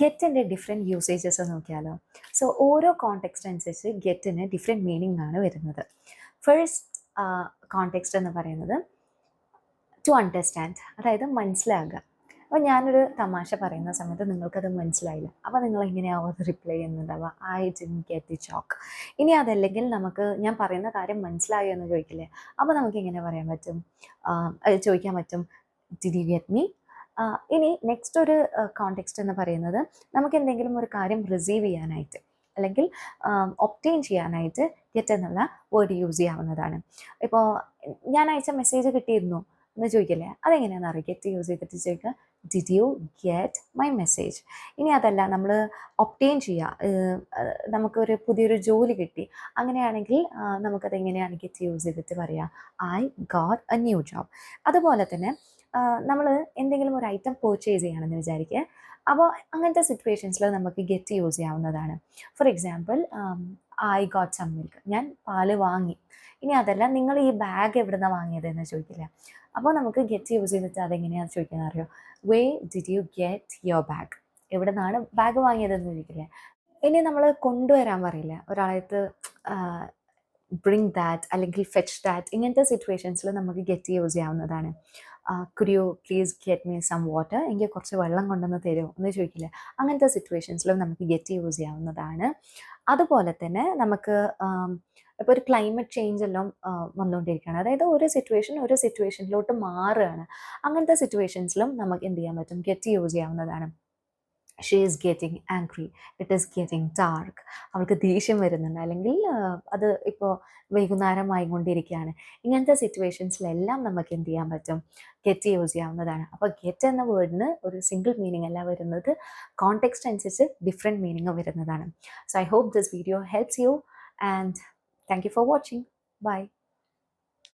ഗെറ്റിന്റെ different usages നോക്കിയാലോ. So ഓരോ context അനുസരിച്ച് ഗെറ്റിന് ഡിഫറെന്റ് മീനിങ് ആണ് വരുന്നത്. ഫസ്റ്റ് കോണ്ടെക്സ്റ്റ് എന്ന് പറയുന്നത് ടു അണ്ടർസ്റ്റാൻഡ് അതായത് മനസ്സിലാകുക അപ്പോൾ ഞാനൊരു തമാശ പറയുന്ന സമയത്ത് നിങ്ങൾക്കത് മനസ്സിലായില്ല. അപ്പോൾ നിങ്ങൾ എങ്ങനെയാവും അത് reply ചെയ്യുന്നുണ്ടാവുക I didn't get the joke ഇനി അതല്ലെങ്കിൽ നമുക്ക് ഞാൻ പറയുന്ന കാര്യം മനസ്സിലായോ എന്ന് ചോദിക്കില്ലേ? അപ്പോൾ നമുക്ക് എങ്ങനെ പറയാൻ പറ്റും? ചോദിക്കാൻ പറ്റും ഡിഡ് യു ഗെറ്റ് മീ ഇനി നെക്സ്റ്റ് ഒരു കോണ്ടെക്സ്റ്റ് എന്ന് പറയുന്നത് നമുക്ക് എന്തെങ്കിലും ഒരു കാര്യം റിസീവ് ചെയ്യാനായിട്ട് അല്ലെങ്കിൽ ഒപ്റ്റെയിൻ ചെയ്യാനായിട്ട് ഗെറ്റ് എന്നുള്ള വേർഡ് യൂസ് ചെയ്യാവുന്നതാണ്. ഇപ്പോൾ ഞാൻ അയച്ച മെസ്സേജ് കിട്ടിയിരുന്നു എന്ന് ചോദിക്കില്ലേ? അതെങ്ങനെയാണെന്ന് അറിയാം? ഗെറ്റ് യൂസ് ചെയ്തിട്ട് ചോദിക്കുക did you get my message ഇനി അതല്ല നമ്മൾ ഒപ്റ്റെയിൻ ചെയ്യുക നമുക്കൊരു പുതിയൊരു ജോലി കിട്ടി. അങ്ങനെയാണെങ്കിൽ നമുക്കത് എങ്ങനെയാണ് ഗെറ്റ് യൂസ് ചെയ്തിട്ട് പറയുക I got a new job അതുപോലെ തന്നെ നമ്മൾ എന്തെങ്കിലും ഒരു ഐറ്റം പർച്ചേസ് ചെയ്യണമെന്ന് വിചാരിക്കുക. അപ്പോൾ അങ്ങനത്തെ സിറ്റുവേഷൻസിൽ നമുക്ക് ഗെറ്റ് യൂസ് ചെയ്യാവുന്നതാണ്. For example I got some milk ഞാൻ പാൽ വാങ്ങി. ഇനി അതല്ല നിങ്ങൾ ഈ ബാഗ് എവിടെ നിന്നാണ് വാങ്ങിയതെന്ന് ചോദിക്കില്ല. അപ്പോൾ നമുക്ക് ഗെറ്റ് യൂസ് ചെയ്തിട്ട് അതെങ്ങനെയാണെന്ന് ചോദിക്കാൻ അറിയോ? Where did you get your bag എവിടെ നിന്നാണ് ബാഗ് വാങ്ങിയതെന്ന് ചോദിക്കില്ല? ഇനി നമ്മൾ കൊണ്ടുവരാൻ പറയില്ല? ഒരാളത്ത് ബ്രിങ് ദാറ്റ് അല്ലെങ്കിൽ ഫെച്ച് ദാറ്റ് ഇങ്ങനത്തെ സിറ്റുവേഷൻസിൽ നമുക്ക് ഗെറ്റ് യൂസ് ചെയ്യാവുന്നതാണ്. Could you please get me some water എനിക്ക് കുറച്ച് വെള്ളം കൊണ്ടുവന്ന് തരുമോ എന്ന് ചോദിക്കില്ല? അങ്ങനത്തെ സിറ്റുവേഷൻസിലും നമുക്ക് ഗെറ്റ് യൂസ് ചെയ്യാവുന്നതാണ്. അതുപോലെ തന്നെ നമുക്ക് ഇപ്പോൾ ഒരു ക്ലൈമറ്റ് ചേഞ്ച് എല്ലാം വന്നുകൊണ്ടിരിക്കുകയാണ് അതായത് ഒരു സിറ്റുവേഷൻ ഒരു സിറ്റുവേഷനിലോട്ട് മാറുകയാണ്. അങ്ങനത്തെ സിറ്റുവേഷൻസിലും നമുക്ക് എന്ത് ചെയ്യാൻ പറ്റും? ഗെറ്റ് യൂസ് ചെയ്യാവുന്നതാണ്. She is getting angry it is getting dark അവൾക്ക് ദേഷ്യം വരുന്നുണ്ട്. അല്ലെങ്കിൽ അത് ഇപ്പോൾ വൈകുന്നേരമായി കൊണ്ടിരിക്കുകയാണ് ഇങ്ങനത്തെ സിറ്റുവേഷൻസിലെല്ലാം നമുക്ക് എന്ത് ചെയ്യാൻ പറ്റും? ഗെറ്റ് യൂസ് ചെയ്യാവുന്നതാണ്. അപ്പോൾ ഗെറ്റ് എന്ന വേർഡിന് ഒരു സിംഗിൾ മീനിങ് അല്ല വരുന്നത്. കോണ്ടെക്സ്റ്റ് അനുസരിച്ച് ഡിഫറെന്റ് മീനിങ് വരുന്നതാണ്. So I hope this video helps you and thank you for watching bye